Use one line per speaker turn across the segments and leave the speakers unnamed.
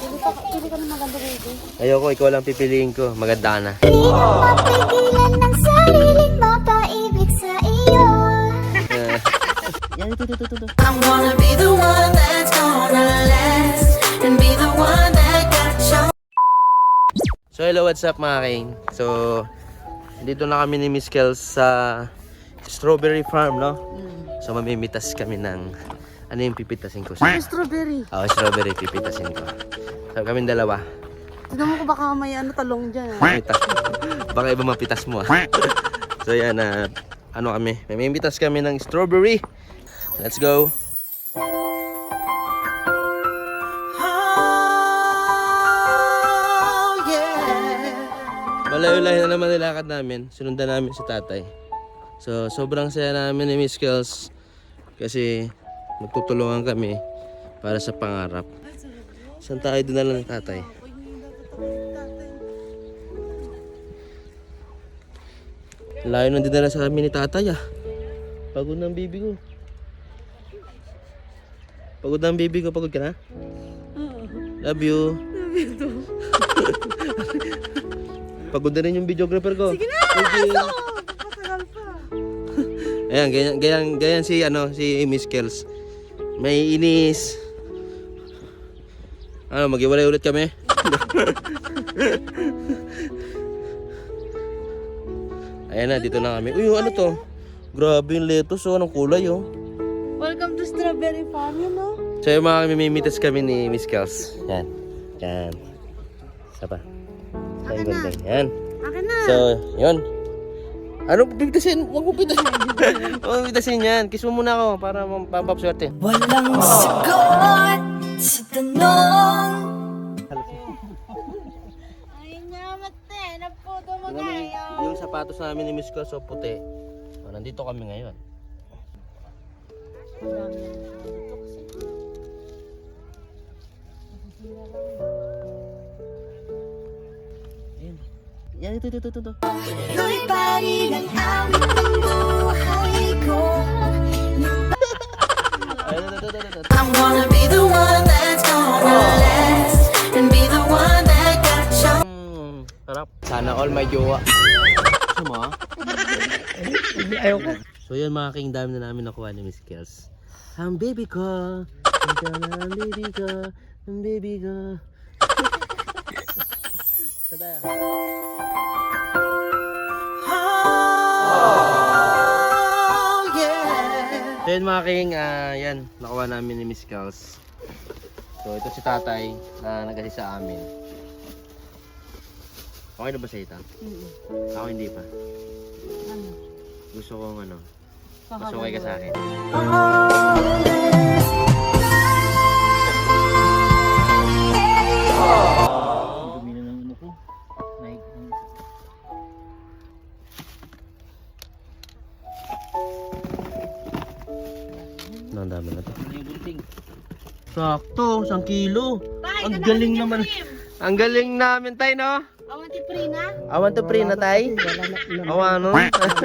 Pili ka, pili ka ng maganda baby.
Ayoko, ikaw lang pipiliin ko. Maganda na.
Di mo mapigilan ng sariling mapaibig sa iyo
Yan, ito, ito, ito, ito.
I'm gonna be the one that's gonna last And be the one that got you
So hello, what's up mga king? So, dito na kami ni Miss Kels sa strawberry farm, no? So mamimitas kami ng ano yung pipitasin ko?
May strawberry.
Oh, strawberry pipitasin ko. Kami dalawa.
Tignan mo ko baka may ano talong dyan. ah.
Pitas. Baka iba mapitas mo. ah. so yan, ah, ano kami? Mamimitas kami ng strawberry. Let's go. Malayo-layo na naman nilakad namin. Sinundan namin si tatay. So, sobrang saya namin ni Miss Kels kasi magtutulungan kami para sa pangarap. Saan tayo dinala ng tatay? Layo nang dinala sa amin ni tatay ah. Pagod na ang bibi ko. Pagod na ang bibi ko. Pagod ka na? Love you. Pagod na rin yung videographer ko. Sige na!
Matagal pa.
Ayan, ganyan, ganyan, ganyan si, ano, si Miss Kels. May inis. Ano, maghiwalay ulit kami? Ayan na, dito na kami. Uy, ano to? Grabe yung lettuce, oh. Anong kulay, oh.
Welcome to Strawberry Farm, you know?
So yung mga mamimitas kami ni Miss Kels. Yan. Yan. Isa pa. Sa yung ganda. Yan.
Akin na.
So, yun. Ano pipitasin? Huwag mo pitasin. Huwag mo pitasin yan. Kiss mo muna ako para mapapapswerte.
Walang sagot sa tanong
Ay, namate. Naputo mo
Ano yung, yung sapatos namin ni Miss Kels so puti. Oh, nandito kami ngayon. Yan. Yan, ito, ito, ito, ito.
Ikaw pa rin ang awit ng buhay ko
Ay, ito, ito, ito, ito, ito.
I'm gonna be the
sarap. Sana all may jowa. Ah?
Ayoko.
So yun mga king dami na namin nakuha ni Miss Kels. Ang baby ko. Ang baby ko. Ang baby ko. Sada. So yun mga king, ah, yan, nakuha namin ni Miss Kels. So ito si tatay na nagasi sa amin. Okay na ba sa ita? Ako hindi pa.
Ano?
Gusto kong ano, mas okay ka sa akin.
Dumi na ng ano ko. Nike.
Ang dami na to.
Ano yung gunting?
Sakto, isang kilo.
Tay,
Ang galing naman. Ang galing namin tayo, no?
Awanti Prina.
Awan to pre na tay. Awan, no?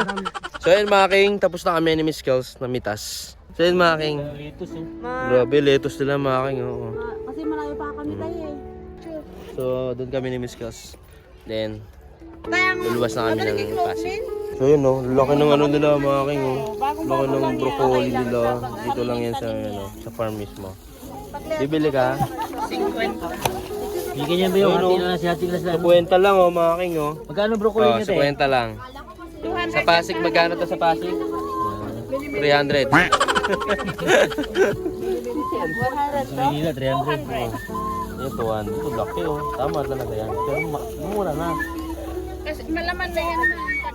so yun mga king, tapos na kami ni Miss Kels na mitas. So yun mga king.
Litos oh.
Ma,
Grabe, letos nila mga king. Oo.
ma- kasi malayo pa kami tayo eh.
So doon kami ni Miss Kels. Then, luluwas na kami ng Pasig. So yun, no? Laki ng ano nila mga king, oh.
Bagong
Laki ng broccoli nila. Dito lang yan sa, ano, sa farm mismo. Bibili ka?
Bigyan niya ba yung hati na si hati na
Sa
sila?
kwenta lang, oh mga king, oh.
Magkano broccoli
Oh,
niya
sa
te?
kwenta lang. Sa Pasig, magkano to sa Pasig? 300.
Sa Manila, 300. Oh.
Yung 200. Ito, laki oh. Tama talaga yan. Pero mura na.
Kasi malaman na yan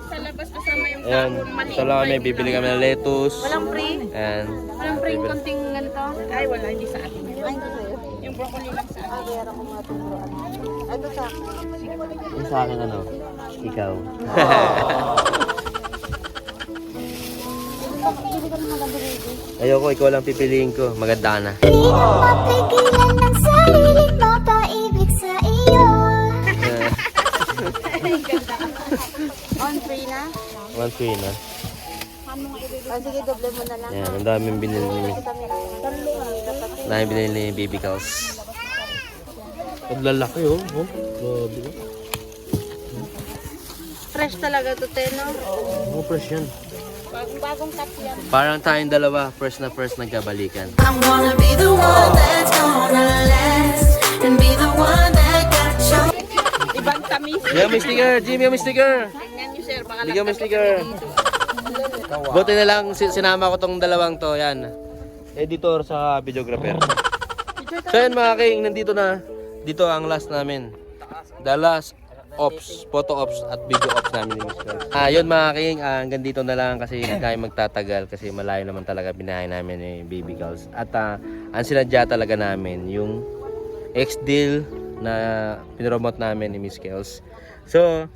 sa labas kasama yung
Ayan. Sa lang kami, bibili kami ng lettuce.
Walang free? Walang free konting ganito? Ay, wala. Hindi sa atin.
Ay, hindi sa'yo.
Yung broccoli lang sa atin.
Ay, kaya ako mga turuan. Ito sa akin.
yung sa akin ano, ikaw. Ayoko, ikaw lang pipiliin ko. Maganda ka na.
Di mo mapigilan ng sariling mapaibig sa iyo
On free na?
One free na.
Ah, sige, doble mo na lang.
Yan, ang daming binili ni
lang. Ah.
Daming binili ni Baby Cows. Ang lalaki oh. oh. Grabe. oh.
Fresh talaga to, te, no?
Oh, fresh yan.
Bagong-bagong cut yan.
Parang tayong dalawa, first na first nagkabalikan.
I'm gonna be the one that's gonna last and be the one that got you.
Ibang tamis.
Mo yung sticker, Jimmy, yung sticker.
Tingnan niyo sir, baka
Bigyan mo yung sticker. Buti na lang si- sinama ko tong dalawang to, yan. Editor sa videographer. So yan mga king, nandito na. Dito ang last namin. The last ops, photo ops at video ops namin ni Mr. Ah, yun mga king, ah, hanggang dito na lang kasi hindi tayo magtatagal kasi malayo naman talaga binahay namin ni Baby Girls. At ah, ang sinadya talaga namin, yung ex-deal na pinromote namin ni Miss Kels. So,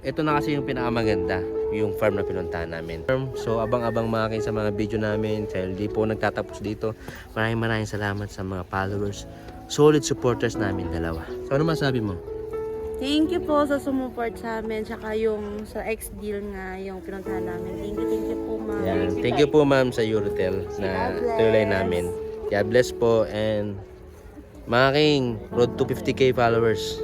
ito na kasi yung pinakamaganda, yung farm na pinuntahan namin. So, abang-abang mga kin sa mga video namin. Dahil di po nagtatapos dito. Maraming maraming salamat sa mga followers, solid supporters namin dalawa. So, ano masabi mo?
Thank you po sa sumuport sa amin. Tsaka yung sa ex-deal nga, yung pinuntahan namin. Thank you, thank you po, ma'am.
Yan. Thank you po ma'am sa Eurotel na tulay namin. God bless po and mga king, road to 50k followers.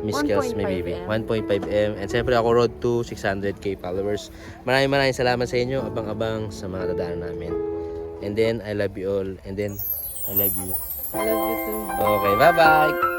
Miss Kels, may
1.5
baby.
M.
1.5M. And siyempre ako road to 600k followers. Maraming maraming salamat sa inyo. Abang-abang sa mga dadaan namin. And then, I love you all. And then, I love you.
I love you too.
Okay, bye-bye!